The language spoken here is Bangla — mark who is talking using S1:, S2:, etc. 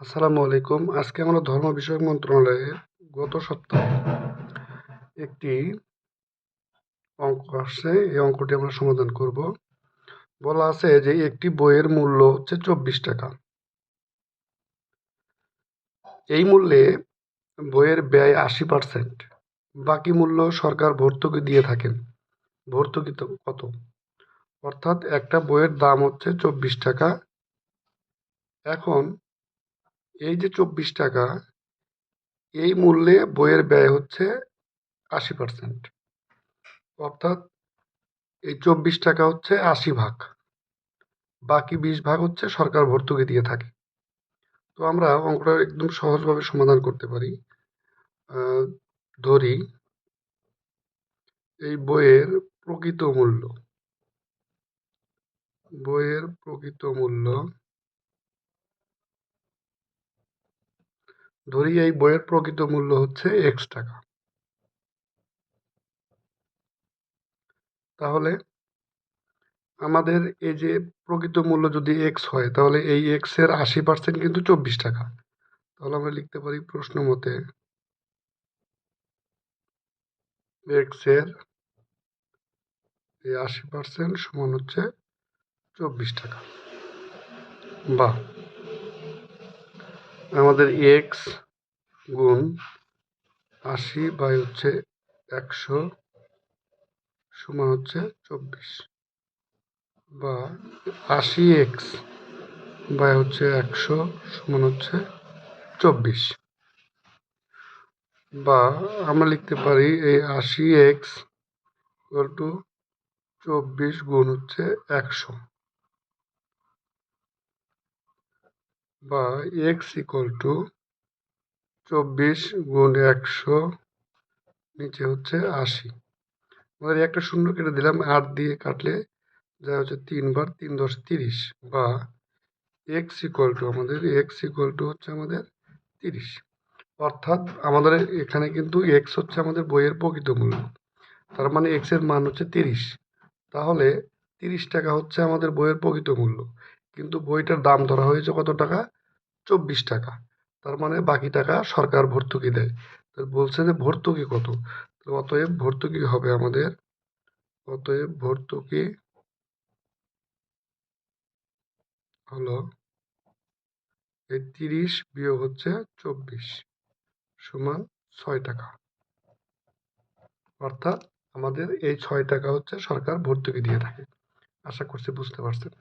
S1: আসসালামু আলাইকুম। আজকে আমরা ধর্ম বিষয়ক মন্ত্রণালয়ের গত সপ্তাহে একটি অঙ্ক আসছে। এই অঙ্কটি আমরা সমাধান করব। বলা আছে যে একটি বইয়ের মূল্য হচ্ছে চব্বিশ টাকা। এই মূল্যে বইয়ের ব্যয় আশি পার্সেন্ট। বাকি মূল্য সরকার ভর্তুকি দিয়ে থাকেন। ভর্তুকি কত? অর্থাৎ একটা বইয়ের দাম হচ্ছে চব্বিশ টাকা। এখন এই যে চব্বিশ টাকা, এই মূল্যে বইয়ের ব্যয় হচ্ছে আশি পার্সেন্ট অর্থাৎ এই চব্বিশ টাকা হচ্ছে আশি ভাগ। বাকি বিশ ভাগ হচ্ছে সরকার ভর্তুকি দিয়ে থাকে। তো আমরা অঙ্কটা একদম সহজভাবে সমাধান করতে পারি। ধরি এই বইয়ের প্রকৃত মূল্য। বইয়ের প্রকৃত মূল্য ধরি এই বইয়ের প্রকৃত মূল্য হচ্ছে এক্স টাকা। তাহলে আমাদের এই যে প্রকৃত মূল্য যদি এক্স হয়, তাহলে এই এক্সের আশি পার্সেন্ট কিন্তু চব্বিশ টাকা। তাহলে আমরা লিখতে পারি প্রশ্ন মতে এক্সের এই আশি পার্সেন্ট সমান হচ্ছে চব্বিশ টাকা। বা আমাদের এক্স গুণ আশি বাই হচ্ছে একশো সমান হচ্ছে চব্বিশ বা আশি এক্স বাই হচ্ছে একশো সমান হচ্ছে চব্বিশ। বা আমরা লিখতে পারি এই আশি এক্স টু চব্বিশ গুণ হচ্ছে একশো। বা এক্স ইকুয়াল টু চব্বিশ গুণ একশো নিচে হচ্ছে আশি। আমাদের একটা শূন্য কেটে দিলাম, আট দিয়ে কাটলে যা হচ্ছে তিনবার তিন দশ তিরিশ বা এক্স ইকুয়াল টু আমাদের এক্স ইকুয়াল টু হচ্ছে আমাদের তিরিশ। অর্থাৎ আমাদের এখানে কিন্তু এক্স হচ্ছে আমাদের বইয়ের প্রকৃত মূল্য। তার মানে এক্সের মান হচ্ছে তিরিশ। তাহলে তিরিশ টাকা হচ্ছে আমাদের বইয়ের প্রকৃত মূল্য। কিন্তু বইটার দাম ধরা হয়েছে কত টাকা? চব্বিশ টাকা। তার মানে বাকি টাকা সরকার ভর্তুকি দেয়। তো বলছে যে ভর্তুকি কত? অতএব ভর্তুকি হবে আমাদের, অতএব ভর্তুকি হলো এই তিরিশ বিয়োগ হচ্ছে চব্বিশ সমান ছয় টাকা। অর্থাৎ আমাদের এই ছয় টাকা হচ্ছে সরকার ভর্তুকি দিয়ে থাকে। আশা করছি বুঝতে পারছেন।